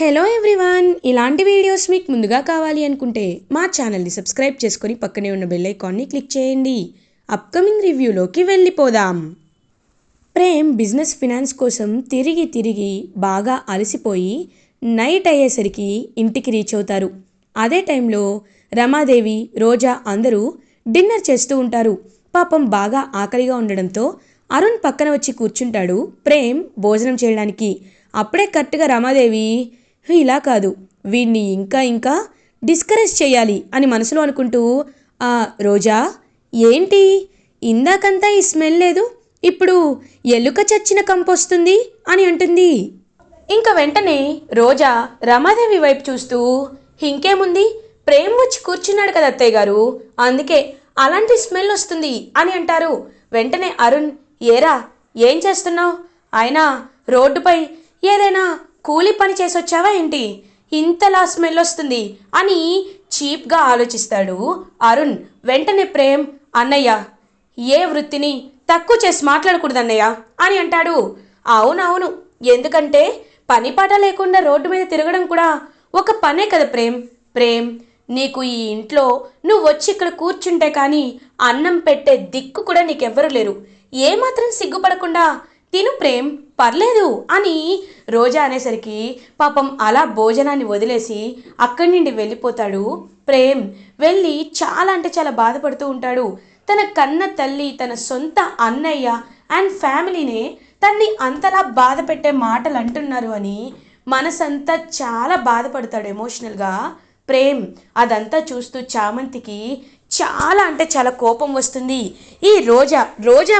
Hello everyone ఇలాంటి videos మీకు ముందుగా కావాలి అనుకుంటే మా ఛానల్ని సబ్స్క్రైబ్ చేసుకొని పక్కనే ఉన్న బెల్ ఐకాన్ని క్లిక్ చేయండి. అప్కమింగ్ రివ్యూలోకి వెళ్ళిపోదాం. ప్రేమ్ బిజినెస్ ఫినాన్స్ కోసం తిరిగి తిరిగి బాగా అలసిపోయి నైట్ అయ్యేసరికి ఇంటికి రీచ్ అవుతారు. అదే టైంలో రమాదేవి రోజా అందరూ డిన్నర్ చేస్తూ ఉంటారు. పాపం బాగా ఆకలిగా ఉండడంతో అరుణ్ పక్కన వచ్చి కూర్చుంటాడు ప్రేమ్ భోజనం చేయడానికి. అప్పుడే కరెక్ట్గా రమాదేవి ఇలా కాదు. వీడిని ఇంకా ఇంకా డిస్కరేజ్ చేయాలి అని మనసులో అనుకుంటూ "ఆ, రోజా ఏంటి? ఇందాకంతా ఈ స్మెల్ లేదు ఇప్పుడు ఎలుక చచ్చిన కంపొస్తుంది అని అంటుంది. ఇంకా వెంటనే రోజా రమాదేవి వైపు చూస్తూ ఇంకేముంది? ప్రేమ్ వచ్చి కూర్చున్నాడు కదా అత్తయ్య గారు అందుకే అలాంటి స్మెల్ వస్తుంది అని అంటారు. వెంటనే అరుణ్ ఏరా ఏం చేస్తున్నావు? అయినా రోడ్డుపై ఏదైనా కూలి పని చేసి వచ్చావా ఏంటి? ఇంతలా స్మెల్ వస్తుంది అని చీప్గా ఆలోచిస్తాడు అరుణ్. వెంటనే ప్రేమ్ అన్నయ్య ఏ వృత్తిని తక్కువ చేసి మాట్లాడకూడదు అన్నయ్య అని అంటాడు. అవునవును. ఎందుకంటే పని పాట లేకుండా రోడ్డు మీద తిరగడం కూడా ఒక పనే కదా ప్రేమ్. ప్రేమ్ నీకు ఈ ఇంట్లో నువ్వు వచ్చి ఇక్కడ కూర్చుంటే కానీ అన్నం పెట్టే దిక్కు కూడా నీకెవ్వరూ లేరు. ఏమాత్రం సిగ్గుపడకుండా తిను ప్రేమ్ పర్లేదు అని రోజా అనేసరికి పాపం అలా భోజనాన్ని వదిలేసి అక్కడి నుండి వెళ్ళిపోతాడు. ప్రేమ్ వెళ్ళి చాలా అంటే చాలా బాధపడుతూ ఉంటాడు. తన కన్న తల్లి తన సొంత అన్నయ్య అండ్ ఫ్యామిలీనే తన్ని అంతలా బాధ పెట్టే మాటలు అంటున్నారు అని మనసంతా చాలా బాధపడతాడు ఎమోషనల్గా. ప్రేమ్ అదంతా చూస్తూ చామంతికి చాలా అంటే చాలా కోపం వస్తుంది. ఈ రోజా రోజా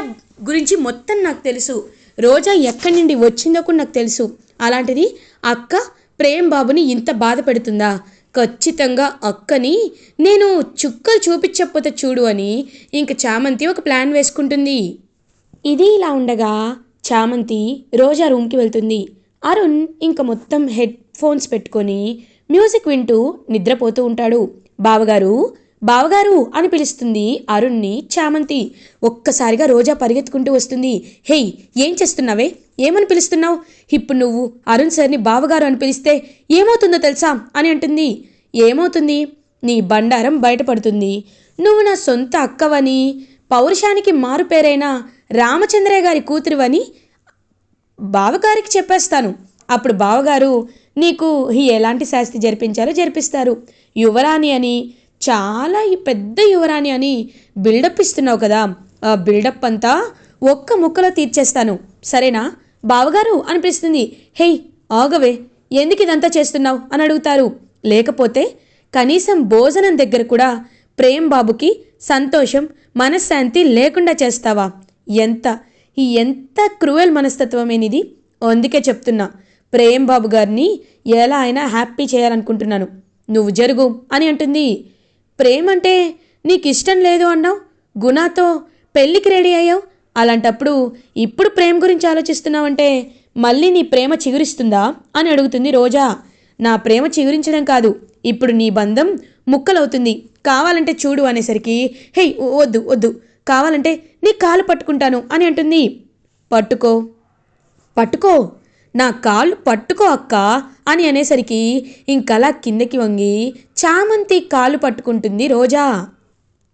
గురించి మొత్తం నాకు తెలుసు. రోజా ఎక్కడి నుండి వచ్చిందో కూడా నాకు తెలుసు. అలాంటిది అక్క ప్రేమ్ బాబుని ఇంత బాధ పెడుతుందా? ఖచ్చితంగా అక్కని నేను చుక్కలు చూపించకపోతే చూడు అని ఇంక చామంతి ఒక ప్లాన్ వేసుకుంటుంది. ఇది ఇలా ఉండగా చామంతి రోజా రూమ్కి వెళ్తుంది. అరుణ్ ఇంక మొత్తం హెడ్ ఫోన్స్ పెట్టుకొని మ్యూజిక్ వింటూ నిద్రపోతూ ఉంటాడు. బావగారు బావగారు అని పిలుస్తుంది అరుణ్ని చామంతి. ఒక్కసారిగా రోజా పరిగెత్తుకుంటూ వస్తుంది. హేయ్ ఏం చేస్తున్నావే? ఏమని పిలుస్తున్నావు? ఇప్పుడు నువ్వు అరుణ్ సార్ని బావగారు అని పిలిస్తే ఏమవుతుందో తెలుసా? అని అంటుంది. ఏమవుతుంది? నీ బండారం బయటపడుతుంది. నువ్వు నా సొంత అక్కవని పౌరుషానికి మారు పేరైన రామచంద్రయ్య గారి కూతురువని బావగారికి చెప్పేస్తాను. అప్పుడు బావగారు నీకు ఎలాంటి శాస్తి జరిపించారో జరిపిస్తారు. యువరాణి అని చాలా ఈ పెద్ద యువరాణి అని బిల్డప్ ఇస్తున్నావు కదా. ఆ బిల్డప్ అంతా ఒక్క ముక్కలో తీర్చేస్తాను. సరేనా? బావగారు అనిపిస్తుంది. హేయ్ ఆగవే ఎందుకు ఇదంతా చేస్తున్నావు? అని అడుగుతారు. లేకపోతే కనీసం భోజనం దగ్గర కూడా ప్రేమ్ బాబుకి సంతోషం మనశ్శాంతి లేకుండా చేస్తావా? ఎంత ఈ ఎంత క్రూయల్ మనస్తత్వమేనిది? అందుకే చెప్తున్నా ప్రేమ్ బాబు గారిని ఎలా అయినా హ్యాపీ చేయాలనుకుంటున్నాను. నువ్వు జరుగు అని అంటుంది. ప్రేమంటే అంటే లేదు అన్నావు? గుణాతో పెళ్ళికి రెడీ అయ్యావు? అలాంటప్పుడు ఇప్పుడు ప్రేమ గురించి ఆలోచిస్తున్నావంటే మళ్ళీ నీ ప్రేమ చిగురిస్తుందా అని అడుగుతుంది రోజా. నా ప్రేమ చిగురించడం కాదు ఇప్పుడు నీ బంధం ముక్కలవుతుంది. కావాలంటే చూడు అనేసరికి హే వద్దు వద్దు. కావాలంటే నీ కాలు పట్టుకుంటాను అని అంటుంది. పట్టుకో. పట్టుకో? నా కాళ్ళు పట్టుకో అక్క అని అనేసరికి ఇంకలా కిందకి వంగి చామంతి కాలు పట్టుకుంటుంది రోజా.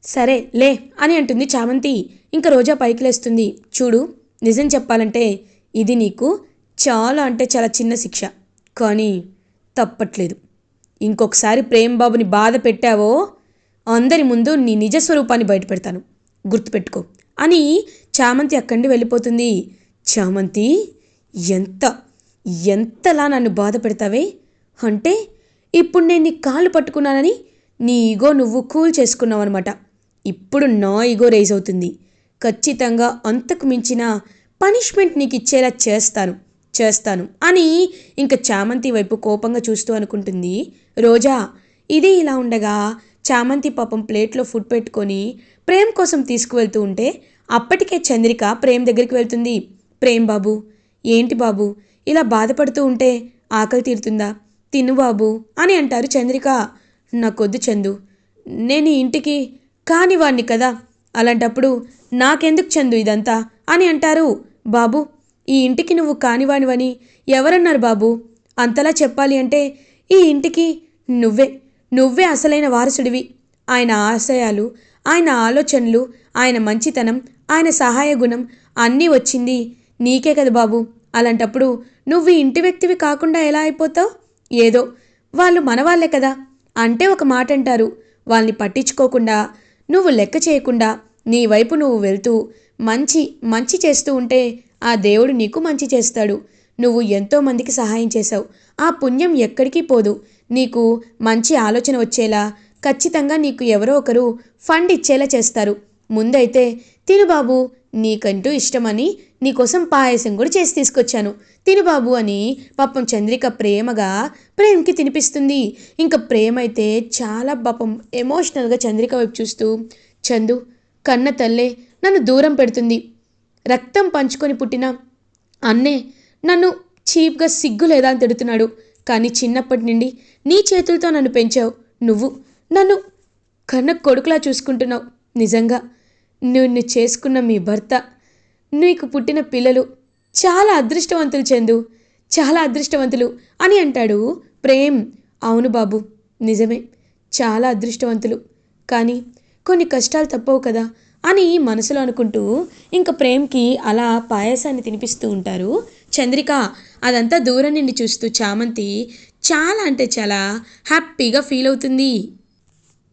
సరే లే అని అంటుంది చామంతి. ఇంకా రోజా పైకి లేస్తుంది చూడు నిజం చెప్పాలంటే ఇది నీకు చాలా అంటే చాలా చిన్న శిక్ష. కానీ తప్పట్లేదు. ఇంకొకసారి ప్రేమబాబుని బాధ పెట్టావో అందరి ముందు నీ నిజ స్వరూపాన్ని బయటపెడతాను. గుర్తుపెట్టుకో అని చామంతి అక్కడి వెళ్ళిపోతుంది. చామంతి ఎంత ఎంతలా నన్ను బాధ పెడతావే అంటే ఇప్పుడు నేను నీ కాళ్ళు పట్టుకున్నానని నీ ఈగో నువ్వు కూల్ చేసుకున్నావు అనమాట ఇప్పుడు నా ఈగో రేజ్ అవుతుంది. ఖచ్చితంగా అంతకు మించిన పనిష్మెంట్ నీకు ఇచ్చేలా చేస్తాను చేస్తాను అని ఇంకా చామంతి వైపు కోపంగా చూస్తూ అనుకుంటుంది రోజా. ఇది ఇలా ఉండగా చామంతి పాపం ప్లేట్లో ఫుడ్ పెట్టుకొని ప్రేమ్ కోసం తీసుకువెళ్తూ ఉంటే అప్పటికే చంద్రిక ప్రేమ్ దగ్గరికి వెళ్తుంది. ప్రేమ్ బాబు ఏంటి బాబు? ఇలా బాధపడుతూ ఉంటే ఆకలి తీరుతుందా? తిను బాబు అని అంటారు చంద్రిక. నాకొద్దు చందు. నేను ఈ ఇంటికి కానివాణ్ణి కదా. అలాంటప్పుడు నాకెందుకు చందు ఇదంతా? అని అంటారు. బాబు ఈ ఇంటికి నువ్వు కానివానివని ఎవరన్నారు బాబు? అంతలా చెప్పాలి అంటే ఈ ఇంటికి నువ్వే. నువ్వే అసలైన వారసుడివి. ఆయన ఆశయాలు ఆయన ఆలోచనలు ఆయన మంచితనం ఆయన సహాయ గుణం అన్నీ వచ్చింది నీకే కదా బాబు. అలాంటప్పుడు నువ్వు ఇంటి వ్యక్తివి కాకుండా ఎలా అయిపోతావు? ఏదో వాళ్ళు మనవాళ్ళే కదా. అంటే ఒక మాట అంటారు వాళ్ళని పట్టించుకోకుండా నువ్వు లెక్క చేయకుండా నీ వైపు నువ్వు వెళ్తూ మంచి మంచి చేస్తూ ఉంటే ఆ దేవుడు నీకు మంచి చేస్తాడు. నువ్వు ఎంతోమందికి సహాయం చేశావు. ఆ పుణ్యం ఎక్కడికి పోదు. నీకు మంచి ఆలోచన వచ్చేలా ఖచ్చితంగా నీకు ఎవరో ఒకరు ఫండ్ ఇచ్చేలా చేస్తారు. ముందైతే తిను బాబు నీకంటూ ఇష్టమని నీకోసం పాయసం కూడా చేసి తీసుకొచ్చాను. తిను బాబు అని పాపం చంద్రిక ప్రేమగా ప్రేమ్కి తినిపిస్తుంది. ఇంకా ప్రేమ అయితే చాలా పాపం ఎమోషనల్గా చంద్రిక వైపు చూస్తూ చందు కన్న తల్లే నన్ను దూరం పెడుతుంది. రక్తం పంచుకొని పుట్టిన అన్నే నన్ను చీప్గా సిగ్గు లేదా అని తిడుతున్నాడు. కానీ చిన్నప్పటి నుండి నీ చేతులతో నన్ను పెంచావు. నువ్వు నన్ను కన్న కొడుకులా చూసుకుంటున్నావు. నిజంగా నిన్ను చేసుకున్న మీ భర్త నీకు పుట్టిన పిల్లలు చాలా అదృష్టవంతులు చందు చాలా అదృష్టవంతులు అని అంటాడు. ప్రేమ్ అవును బాబు నిజమే చాలా అదృష్టవంతులు. కానీ కొన్ని కష్టాలు తప్పవు కదా అని మనసులో అనుకుంటూ ఇంకా ప్రేమ్కి అలా పాయసాన్ని తినిపిస్తూ ఉంటారు. చంద్రిక అదంతా దూరం నుండి చూస్తూ చామంతి చాలా అంటే చాలా హ్యాపీగా ఫీల్ అవుతుంది.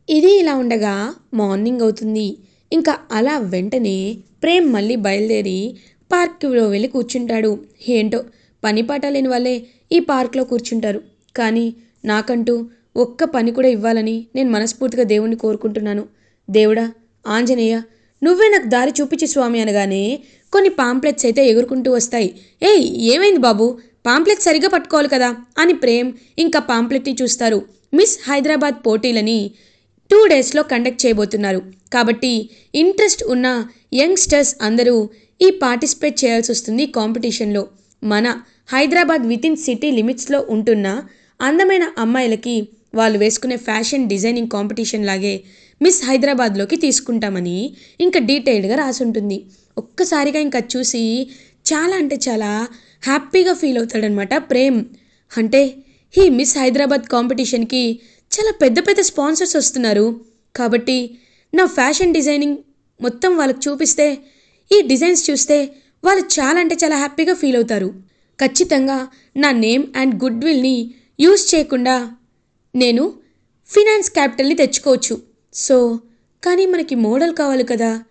ఇది ఇలా ఉండగా మార్నింగ్ అవుతుంది. ఇంకా అలా వెంటనే ప్రేమ్ మళ్ళీ బయలుదేరి పార్క్లో వెళ్ళి కూర్చుంటాడు. ఏంటో? పని పాట లేని వాళ్ళే ఈ పార్క్లో కూర్చుంటారు. కానీ నాకంటూ ఒక్క పని కూడా ఇవ్వాలని నేను మనస్ఫూర్తిగా దేవుణ్ణి కోరుకుంటున్నాను. దేవుడా ఆంజనేయ నువ్వే నాకు దారి చూపించి స్వామి అనగానే కొన్ని పాంప్లెట్స్ అయితే ఎగురుకుంటూ వస్తాయి. ఏయ్ ఏమైంది బాబు? పాంప్లెట్ సరిగా పట్టుకోవాలి కదా అని ప్రేమ్ ఇంకా పాంప్లెట్ని చూస్తారు. మిస్ హైదరాబాద్ పోటీలని టూ డేస్లో కండక్ట్ చేయబోతున్నారు. కాబట్టి ఇంట్రెస్ట్ ఉన్న యంగ్స్టర్స్ అందరూ ఈ పార్టిసిపేట్ చేయాల్సి వస్తుంది కాంపిటీషన్లో. మన హైదరాబాద్ వితిన్ సిటీ లిమిట్స్లో ఉంటున్న అందమైన అమ్మాయిలకి వాళ్ళు వేసుకునే ఫ్యాషన్ డిజైనింగ్ కాంపిటీషన్ లాగే మిస్ హైదరాబాద్లోకి తీసుకుంటామని ఇంకా డీటెయిల్డ్గా రాసి ఉంటుంది ఒక్కసారిగా ఇంకా చూసి చాలా అంటే చాలా హ్యాపీగా ఫీల్ అవుతాడనమాట ప్రేమ్. అంటే ఈ మిస్ హైదరాబాద్ కాంపిటీషన్కి చాలా పెద్ద పెద్ద స్పాన్సర్స్ వస్తున్నారు. కాబట్టి నా ఫ్యాషన్ డిజైనింగ్ మొత్తం వాళ్ళకి చూపిస్తే ఈ డిజైన్స్ చూస్తే వాళ్ళు చాలా అంటే చాలా హ్యాపీగా ఫీల్ అవుతారు. ఖచ్చితంగా నా నేమ్ అండ్ గుడ్ విల్ని యూజ్ చేయకుండా నేను ఫినాన్స్ క్యాపిటల్ని తెచ్చుకోవచ్చు. సో కానీ మనకి మోడల్ కావాలి కదా.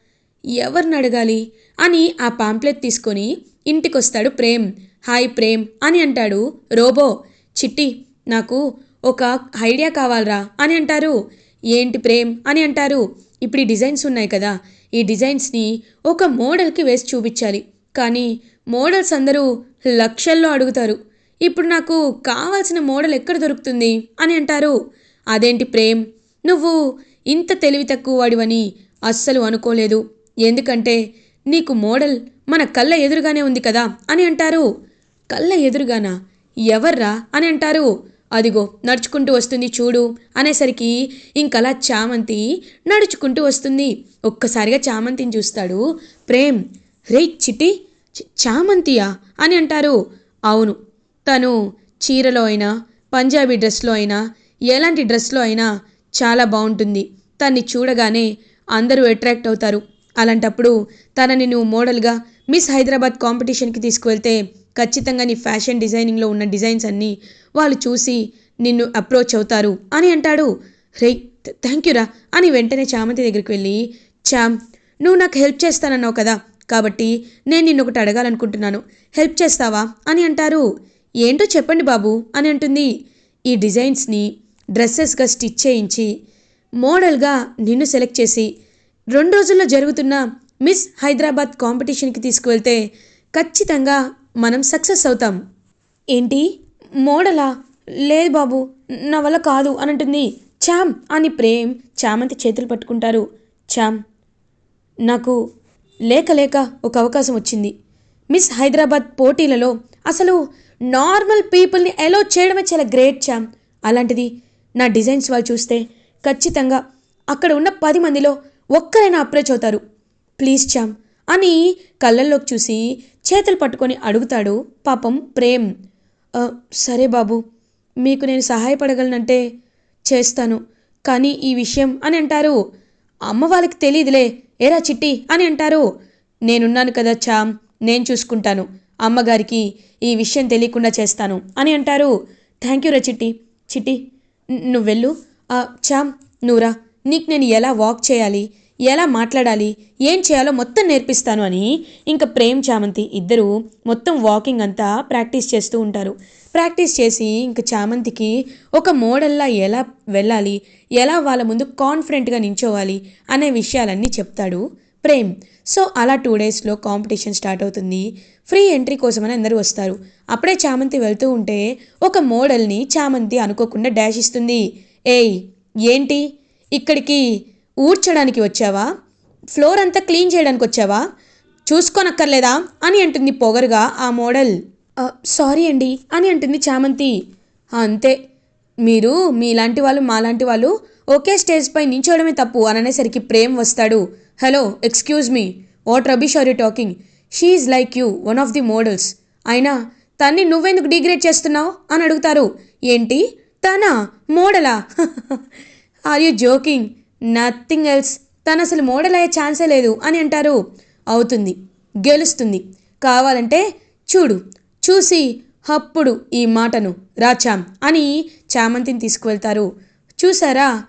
ఎవరిని అడగాలి? అని ఆ పాంప్లెట్ తీసుకొని ఇంటికొస్తాడు ప్రేమ్. హాయ్ ప్రేమ్ అని అంటాడు రోబో. చిట్టి నాకు ఒక ఐడియా కావాలరా అని అంటారు. ఏంటి ప్రేమ్? అని అంటారు. ఇప్పుడు ఈ డిజైన్స్ ఉన్నాయి కదా. ఈ డిజైన్స్ని ఒక మోడల్కి వేసి చూపించాలి. కానీ మోడల్స్ అందరూ లక్షల్లో అడుగుతారు. ఇప్పుడు నాకు కావాల్సిన మోడల్ ఎక్కడ దొరుకుతుంది? అని అంటారు. అదేంటి ప్రేమ్? నువ్వు ఇంత తెలివి తక్కువ వాడివని అస్సలు అనుకోలేదు. ఎందుకంటే నీకు మోడల్ మన కళ్ళ ఎదురుగానే ఉంది కదా అని అంటారు. కళ్ళ ఎదురుగానా? ఎవర్రా? అని అంటారు. అదిగో నడుచుకుంటూ వస్తుంది చూడు అనేసరికి ఇంకలా చామంతి నడుచుకుంటూ వస్తుంది. ఒక్కసారిగా చామంతిని చూస్తాడు. ప్రేమ్ రే చిటి చామంతియా అని అంటారు. అవును తను చీరలో అయినా పంజాబీ డ్రెస్లో అయినా ఎలాంటి డ్రెస్లో అయినా చాలా బాగుంటుంది. తన్ని చూడగానే అందరూ అట్రాక్ట్ అవుతారు. అలాంటప్పుడు తనని నువ్వు మోడల్గా మిస్ హైదరాబాద్ కాంపిటీషన్కి తీసుకువెళ్తే ఖచ్చితంగా నీ ఫ్యాషన్ డిజైనింగ్లో ఉన్న డిజైన్స్ అన్నీ వాళ్ళు చూసి నిన్ను అప్రోచ్ అవుతారు అని అంటాడు. రే థ్యాంక్ యూ రా అని వెంటనే చామంతి దగ్గరికి వెళ్ళి చామ్ నువ్వు నాకు హెల్ప్ చేస్తానన్నావు కదా కాబట్టి నేను నిన్ను ఒకటి అడగాలనుకుంటున్నాను. హెల్ప్ చేస్తావా? అని అంటారు. ఏంటో చెప్పండి బాబు అని అంటుంది. ఈ డిజైన్స్ని డ్రెస్సెస్గా స్టిచ్ చేయించి మోడల్గా నిన్ను సెలెక్ట్ చేసి రెండు రోజుల్లో జరుగుతున్న మిస్ హైదరాబాద్ కాంపిటీషన్కి తీసుకువెళ్తే ఖచ్చితంగా మనం సక్సెస్ అవుతాం. ఏంటి? మోడలా? లేదు బాబు నా వల్ల కాదు అని అంటుంది. చామ్ అని ప్రేమ్ చామంతి చేతులు పట్టుకుంటారు. చామ్ నాకు లేక లేక ఒక అవకాశం వచ్చింది. మిస్ హైదరాబాద్ పోటీలలో అసలు నార్మల్ పీపుల్ని అలో చేయడమే చాలా గ్రేట్ చామ్ అలాంటిది నా డిజైన్స్ వాళ్ళు చూస్తే ఖచ్చితంగా అక్కడ ఉన్న పది మందిలో ఒక్కరైనా అప్రోచ్ అవుతారు. ప్లీజ్ చామ్ అని కళ్ళల్లోకి చూసి చేతులు పట్టుకొని అడుగుతాడు పాపం ప్రేమ్. సరే బాబు మీకు నేను సహాయపడగలనంటే చేస్తాను కానీ ఈ విషయం అని అంటారు. అమ్మ వాళ్ళకి తెలియదులే ఏరా చిట్టి అని అంటారు. నేనున్నాను కదా చామ్ నేను చూసుకుంటాను అమ్మగారికి ఈ విషయం తెలియకుండా చేస్తాను అని అంటారు. థ్యాంక్ యూ రా చిట్టి చిట్టి నువ్వెళ్ళు. నువ్వు వెళ్ళు చామ్ నువ్వురా నీకు నేను ఎలా వాక్ చేయాలి ఎలా మాట్లాడాలి? ఏం చేయాలో మొత్తం నేర్పిస్తాను అని ఇంకా ప్రేమ్ చామంతి ఇద్దరు మొత్తం వాకింగ్ అంతా ప్రాక్టీస్ చేస్తూ ఉంటారు. ప్రాక్టీస్ చేసి ఇంకా చామంతికి ఒక మోడల్లా ఎలా వెళ్ళాలి? ఎలా వాళ్ళ ముందు కాన్ఫిడెంట్గా నించోవాలి? అనే విషయాలన్నీ చెప్తాడు ప్రేమ్. సో అలా టూ డేస్లో కాంపిటీషన్ స్టార్ట్ అవుతుంది. ఫ్రీ ఎంట్రీ కోసమని అందరూ వస్తారు. అప్పుడే చామంతి వెళ్తూ ఉంటే ఒక మోడల్ని చామంతి అనుకోకుండా డాష్ ఇస్తుంది. ఏయ్ ఏంటి? ఇక్కడికి ఊడ్చడానికి వచ్చావా? ఫ్లోర్ అంతా క్లీన్ చేయడానికి వచ్చావా? చూసుకోనక్కర్లేదా? అని అంటుంది పొగరుగా ఆ మోడల్. సారీ అండి అని అంటుంది చామంతి. అంతే. మీరు మీలాంటి వాళ్ళు మాలాంటి వాళ్ళు ఒకే స్టేజ్ పై నించోవడమే తప్పు అని అనేసరికి ప్రేమ్ వస్తాడు. Hello excuse me. What rubbish are you talking? She like you one of the models. అయినా తన్ని నువ్వెందుకు డిగ్రేడ్ చేస్తున్నావు? అని అడుగుతారు. ఏంటి? తనా? మోడలా? Are you joking? Nothing else తను అసలు మోడల్ అయ్యే ఛాన్సే లేదు అని అంటారు. అవుతుంది. గెలుస్తుంది. కావాలంటే చూడు. చూసి అప్పుడు ఈ మాటను రాచాం అని చామంతిని తీసుకువెళ్తారు. చూసారా?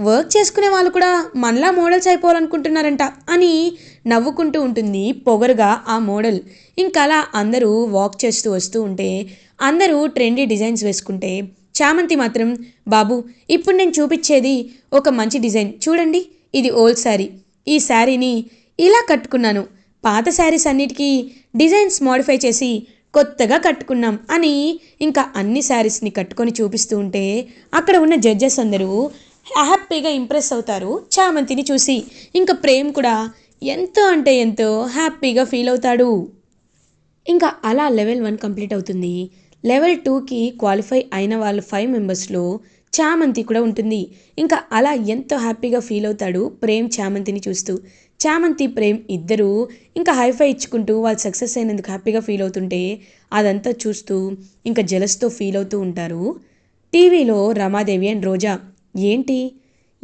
వర్క్ చేసుకునే వాళ్ళు కూడా మనలా మోడల్స్ అయిపోవాలనుకుంటున్నారంట అని నవ్వుకుంటూ ఉంటుంది పొగరుగా ఆ మోడల్. ఇంకా అలా అందరూ వాక్ చేస్తూ వస్తూ ఉంటే అందరూ ట్రెండీ డిజైన్స్ వేసుకుంటే చామంతి మాత్రం బాబు ఇప్పుడు నేను చూపించేది ఒక మంచి డిజైన్. చూడండి ఇది ఓల్డ్ శారీ. ఈ శారీని ఇలా కట్టుకున్నాను. పాత శారీస్ అన్నిటికీ డిజైన్స్ మోడిఫై చేసి కొత్తగా కట్టుకున్నాం అని ఇంకా అన్ని శారీస్ని కట్టుకొని చూపిస్తూ ఉంటే అక్కడ ఉన్న జడ్జెస్ అందరూ హ్యాపీగా ఇంప్రెస్ అవుతారు చామంతిని చూసి. ఇంకా ప్రేమ్ కూడా ఎంతో అంటే ఎంతో హ్యాపీగా ఫీల్ అవుతాడు. ఇంకా అలా లెవెల్ వన్ కంప్లీట్ అవుతుంది. లెవెల్ టూకి క్వాలిఫై అయిన వాళ్ళ ఫైవ్ మెంబర్స్లో చామంతి కూడా ఉంటుంది. ఇంకా అలా ఎంతో హ్యాపీగా ఫీల్ అవుతాడు ప్రేమ్ చామంతిని చూస్తూ. చామంతి ప్రేమ్ ఇద్దరూ ఇంకా హైఫై ఇచ్చుకుంటూ వాళ్ళు సక్సెస్ అయినందుకు హ్యాపీగా ఫీల్ అవుతుంటే అదంతా చూస్తూ ఇంకా జలస్తో ఫీల్ అవుతూ ఉంటారు. టీవీలో రమాదేవి అండ్ రోజా. ఏంటి?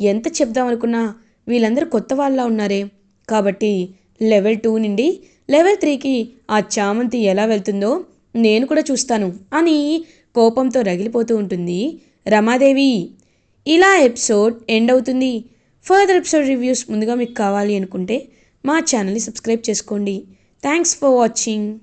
ఎంత చెప్దాం అనుకున్నా వీళ్ళందరూ కొత్త వాళ్ళ ఉన్నారే. కాబట్టి లెవెల్ టూ నుండి లెవెల్ త్రీకి ఆ చామంతి ఎలా వెళ్తుందో నేను కూడా చూస్తాను అని కోపంతో రగిలిపోతూ ఉంటుంది రమాదేవి. ఇలా ఎపిసోడ్ ఎండ్ అవుతుంది. ఫర్దర్ ఎపిసోడ్ రివ్యూస్ ముందుగా మీకు కావాలి అనుకుంటే మా ఛానల్ని సబ్స్క్రైబ్ చేసుకోండి. Thanks for watching.